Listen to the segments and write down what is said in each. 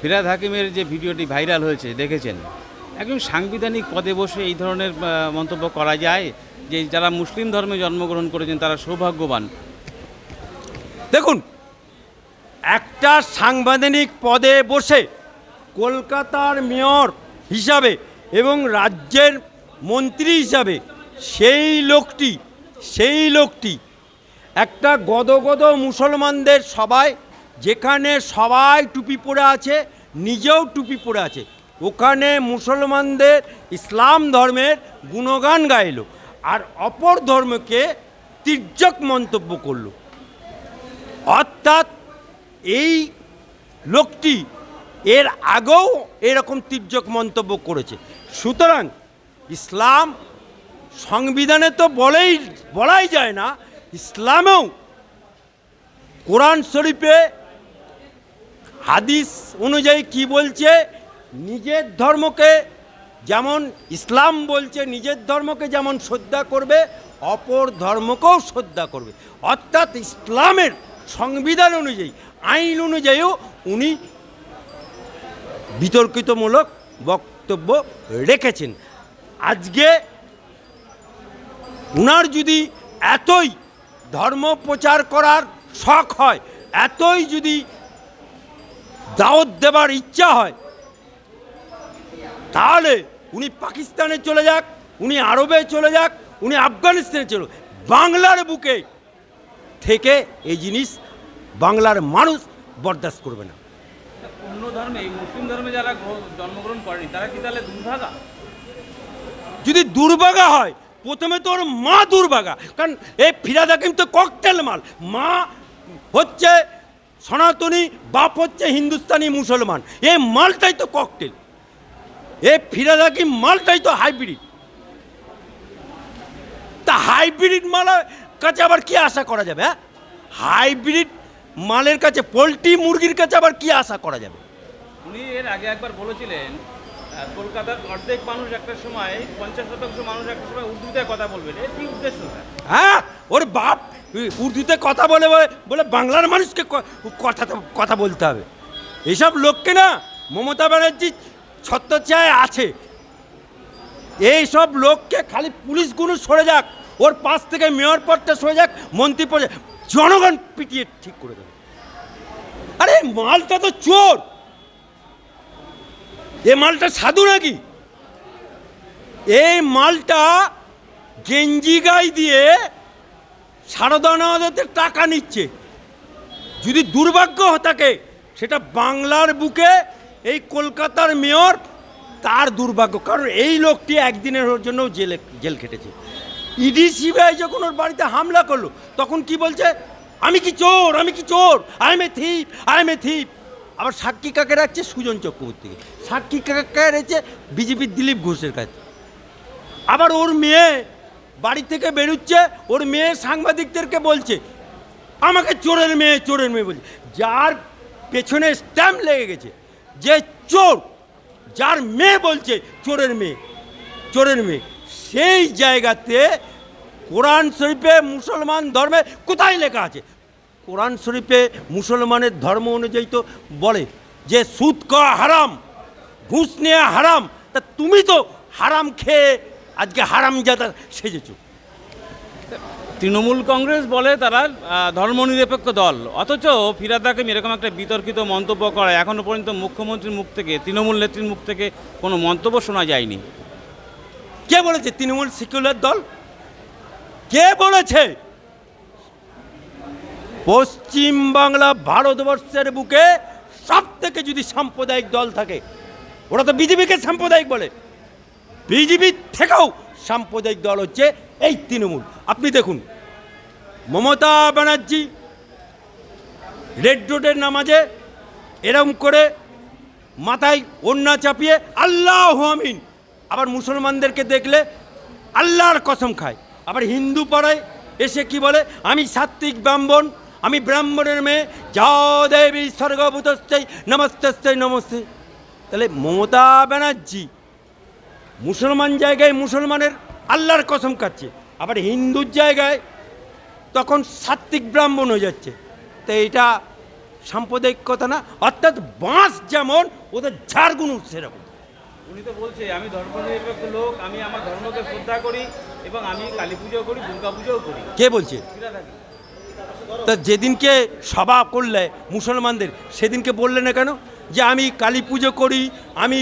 ফিরাদ হাকিমের যে ভিডিওটি ভাইরাল হয়েছে, দেখেছেন? একজন সাংবিধানিক পদে বসে এই ধরনের মন্তব্য করা যায় যে যারা মুসলিম ধর্মে জন্মগ্রহণ করেছেন, তারা সৌভাগ্যবান। দেখুন, একটা সাংবিধানিক পদে বসে কলকাতার মেয়র হিসাবে এবং রাজ্যের মন্ত্রী হিসাবে সেই লোকটি সেই লোকটি একটা গদগদ মুসলমানদের সবাই যেখানে সবাই টুপি পরে আছে, নিজেও টুপি পরে আছে। ওখানে মুসলমানদের ইসলাম ধর্মের গুণগান গাইলো আর অপর ধর্মকে তির্যক মন্তব্য করল। অর্থাৎ এই লোকটি এর আগেও এরকম তির্যক মন্তব্য করেছে। সুতরাং ইসলাম সংবিধানে তো বলেই, বলাই যায় না, ইসলামেও কোরআন শরীফে হাদিস অনুযায়ী কি বলছে? নিজের ধর্মকে যেমন ইসলাম বলছে, নিজের ধর্মকে যেমন শ্রদ্ধা করবে, অপর ধর্মকেও শ্রদ্ধা করবে। অর্থাৎ ইসলামের সংবিধান অনুযায়ী, আইন অনুযায়ীও উনি বিতর্কিতমূলক বক্তব্য রেখেছেন। আজকে উনার যদি এতই ধর্ম প্রচার করার শখ হয়, এতই যদি দাওয়াত দেবার ইচ্ছা হয়। তাহলে উনি পাকিস্তানে চলে যাক উনি আরবে চলে যাক উনি আফগানিস্তানে চলে যাক। বাংলার বুকে থেকে এই জিনিস বাংলার মানুষ বরদাস্ত করবে না। অন্য ধর্মে মুসলিম ধর্মে যারা জন্মগ্রহণ করেনি তারা কি তাহলে দুর্ভাগা? যদি দুর্ভাগা হয় প্রথমে তো ওর মা দুর্ভাগা। কারণ এই ফিরাদ হাকিম তো ককটেল মাল। মা হচ্ছে সনাতনী বাপ হচ্ছে হিন্দুস্তানি মুসলমান। এ মালটাই তো ককটেল এ ফিরাদ হাকিম মালটাই তো হাইব্রিড তা হাইব্রিড মালের কাছে আবার কি আশা করা যাবে হ্যাঁ? হাইব্রিড মালের কাছে পোলট্রি মুরগির কাছে আবার কি আশা করা যাবে? উনি এর আগে একবার বলেছিলেন কলকাতার অর্ধেক মানুষ একটা সময় পঞ্চাশ শতাংশ মানুষ একটা সময় উর্দুতে কথা বলবেন এর কি উদ্দেশ্য? হ্যাঁ ওর বাপ উর্দুতে কথা বলে বলে বলে বাংলার মানুষকে কথা কথা বলতে হবে। এইসব লোককে না মমতা ব্যানার্জি ছত্রছায় আছে। এই সব লোককে খালি পুলিশগুলো সরে যাক, ওর পাশ থেকে মেয়র পদটা সরে যাক, মন্ত্রী পদে, জনগণ পিটিয়ে ঠিক করে দেবে। আরে মালটা তো চোর! এ মালটা সাধু নাকি? এই মালটা গেঞ্জি গাই দিয়ে সারদানাদের টাকা নিচ্ছে। যদি দুর্ভাগ্য থাকে, সেটা বাংলার বুকে এই কলকাতার মেয়র, তার দুর্ভাগ্য। কারণ এই লোকটি একদিনের জন্য জেলে, জেল খেটেছে। ইডি সিবিআই যখন ওর বাড়িতে হামলা করল, তখন কি বলছে? আমি কি চোর, আমি কি চোর? I am a thief I am a thief আবার সাক্ষী কাকে রাখছে? সুজন চক্রবর্তীকে। সাক্ষী কাকে রেখেছে? বিজেপির দিলীপ ঘোষের কাছে। আবার ওর মেয়ে বাড়ি থেকে বেরোচ্ছে, ওর মেয়ে সাংবাদিকদেরকে বলছে, আমাকে চোরের মেয়ে চোরের মেয়ে বলছে। যার পেছনে স্ট্যাম্প লেগে গেছে, যে চোর, যার মেয়ে বলছে, চোরের মেয়ে চোরের মেয়ে। সেই জায়গাতে কোরআন শরীফে মুসলমান ধর্মে কোথায় লেখা আছে? কোরআন শরীফে মুসলমানের ধর্ম অনুযায়ী তো বলে যে সুদ খাওয়া হারাম, ঘুষ নেওয়া হারাম, তা তুমি তো হারাম খেয়ে আজকে হারাম জাদা সেজেছো। তৃণমূল কংগ্রেস বলে তারা ধর্মনিরপেক্ষ দল। অথচ ফিরাদ হাকিম এরকম একটা বিতর্কিত মন্তব্য করে এখনও পর্যন্ত মুখ্যমন্ত্রীর মুখ থেকে তৃণমূল নেত্রীর মুখ থেকে কোনো মন্তব্য শোনা যায়নি। কে বলেছে তৃণমূল সিকিউলার দল? কে বলেছে? পশ্চিম বাংলা ভারতবর্ষের বুকে সব থেকে যদি সাম্প্রদায়িক দল থাকে ওরা তো বিজেপিকে সাম্প্রদায়িক বলে। বিজেপি থেকেও সাম্প্রদায়িক দল হচ্ছে এই তৃণমূল। আপনি দেখুন, মমতা ব্যানার্জি রেড রোডের নামাজে এরম করে মাথায় ওন্না চাপিয়ে আল্লাহ আমিন। আবার মুসলমানদেরকে দেখলে আল্লাহর কসম খায়। আবার হিন্দু পাড়ায় এসে কি বলে, আমি সাত্বিক ব্রাহ্মণ, আমি ব্রাহ্মণের মেয়ে যা দেবী স্বর্গভূতশ্চৈ নমস্তে নমস্তে। তাহলে মমতা ব্যানার্জি মুসলমান জায়গায় মুসলমানের আল্লাহর কসম খাচ্ছে। আবার হিন্দুর জায়গায় তখন সাত্বিক ব্রাহ্মণ হয়ে যাচ্ছে। তো এটা সাম্প্রদায়িকতা না অর্থাৎ বাঁশ যেমন ওদের ঝাড়গুণ সেরকম। উনি তো বলছে আমি ধর্মনিরপেক্ষ লোক আমি আমার ধর্মকে শ্রদ্ধা করি এবং আমি কালী পুজো করি দুর্গা পুজোও করি। কে বলছে? তা যেদিনকে সভা করলে মুসলমানদের সেদিনকে বললে না কেন? যে আমি কালী পুজো করি, আমি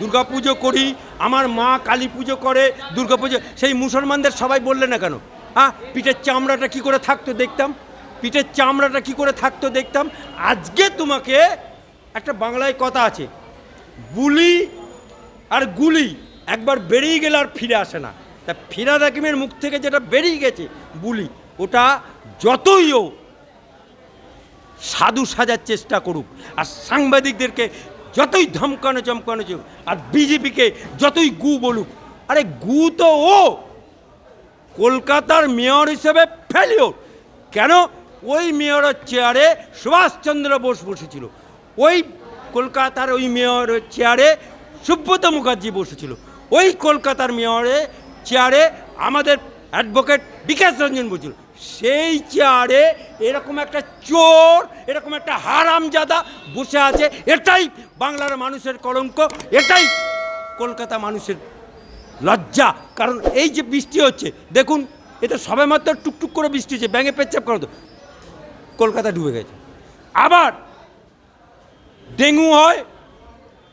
দুর্গা পুজো করি, আমার মা কালী পুজো করে, দুর্গা পুজো, সেই মুসলমানদের সবাই বললে না কেন? হ্যাঁ পিঠের চামড়াটা কি করে থাকতো দেখতাম? পিঠের চামড়াটা কি করে থাকতো দেখতাম? আজকে তোমাকে একটা বাংলায় কথা আছে, বুলি আর গুলি একবার বেরিয়ে গেলে আর ফিরে আসে না। তা ফিরাদ হাকিমের মুখ থেকে যেটা বেরিয়ে গেছে, বুলি, ওটা যতই ও সাধু সাজার চেষ্টা করুক, আর সাংবাদিকদেরকে যতই ধমকানো চমকানো চুক আর বিজেপিকে যতই গু বলুক, আরে গু তো ও। কলকাতার মেয়র হিসেবে ফেলিওর কেন? ওই মেয়রের চেয়ারে সুভাষচন্দ্র বোস বসেছিল। ওই কলকাতার ওই মেয়রের চেয়ারে সুব্রত মুখার্জি বসেছিল। ওই কলকাতার মেয়রের চেয়ারে আমাদের অ্যাডভোকেট বিকাশ রঞ্জন বসেছিল। সেই চেয়ারে এরকম একটা চোর, এরকম একটা হারামজাদা বসে আছে। এটাই বাংলার মানুষের কলঙ্ক, এটাই কলকাতা মানুষের লজ্জা। কারণ এই যে বৃষ্টি হচ্ছে, দেখুন এটা সবে মাত্র টুকটুক করে বৃষ্টি হচ্ছে, ব্যাঙে পেচ্ছাপ করো তো। কলকাতা ডুবে গেছে। আবার ডেঙ্গু হয়,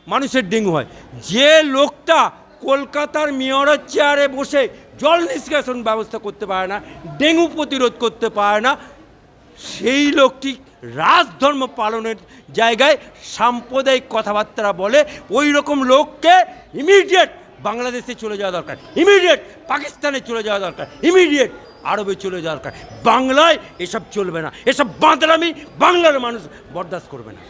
মানুষের ডেঙ্গু হয়। যে লোকটা কলকাতার মেয়রের চেয়ারে বসে জল নিষ্কাশন ব্যবস্থা করতে পারে না, ডেঙ্গু প্রতিরোধ করতে পারে না। সেই লোকটি রাজধর্ম পালনের জায়গায় সাম্প্রদায়িক কথাবার্তা বলে ওই রকম লোককে ইমিডিয়েট বাংলাদেশে চলে যাওয়া দরকার ইমিডিয়েট পাকিস্তানে চলে যাওয়া দরকার ইমিডিয়েট আরবে চলে যাওয়া দরকার। বাংলায় এসব চলবে না, এসব বাঁদরামি বাংলার মানুষ বরদাস্ত করবে না।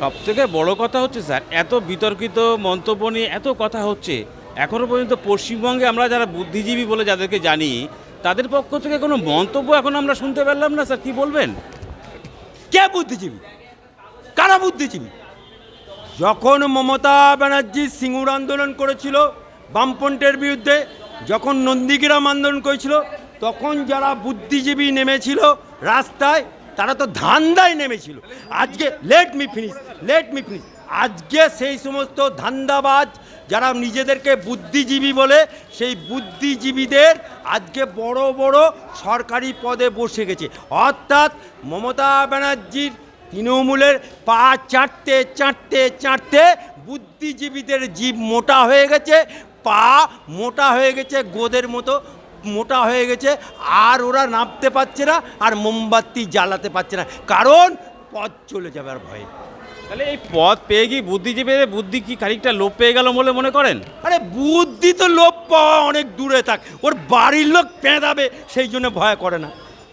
সবথেকে বড় কথা হচ্ছে স্যার, এত বিতর্কিত মন্তব্য নিয়ে এত কথা হচ্ছে। এখনও পর্যন্ত পশ্চিমবঙ্গে আমরা যারা বুদ্ধিজীবী বলে যাদেরকে জানি, তাদের পক্ষ থেকে কোনো মন্তব্য এখন আমরা শুনতে পারলাম না, স্যার, কি বলবেন? কে বুদ্ধিজীবী? কারা বুদ্ধিজীবী? যখন মমতা ব্যানার্জি সিঙ্গুর আন্দোলন করেছিল বামপন্থের বিরুদ্ধে, যখন নন্দীগ্রাম আন্দোলন করেছিল, তখন যারা বুদ্ধিজীবী নেমেছিল রাস্তায়, তারা তো ধান্দায় নেমেছিল। আজকে let me finish let me finish আজকে সেই সমস্ত ধান্দাবাজ যারা নিজেদেরকে বুদ্ধিজীবী বলে, সেই বুদ্ধিজীবীদের আজকে বড় বড় সরকারি পদে বসে গেছে। অর্থাৎ মমতা ব্যানার্জির তৃণমূলের পা চাটতে চাটতে চাটতে বুদ্ধিজীবীদের জীব মোটা হয়ে গেছে, পা মোটা হয়ে গেছে গোদের মতো মোটা হয়ে গেছে, আর ওরা নামতে পারছে না আর মোমবাতি জ্বালাতে পারছে না। কারণ পথ চলে যাবে আর ভয়ে। তাহলে এই পদ পেয়ে গিয়ে বুদ্ধিজীবীদের বুদ্ধি কি খানিকটা লোপ পেয়ে গেল বলে মনে করেন? আরে বুদ্ধি তো লোপ পাওয়া অনেক দূরে থাক, ওর বাড়ির লোক পেঁদাবে, সেই জন্য ভয় করে না।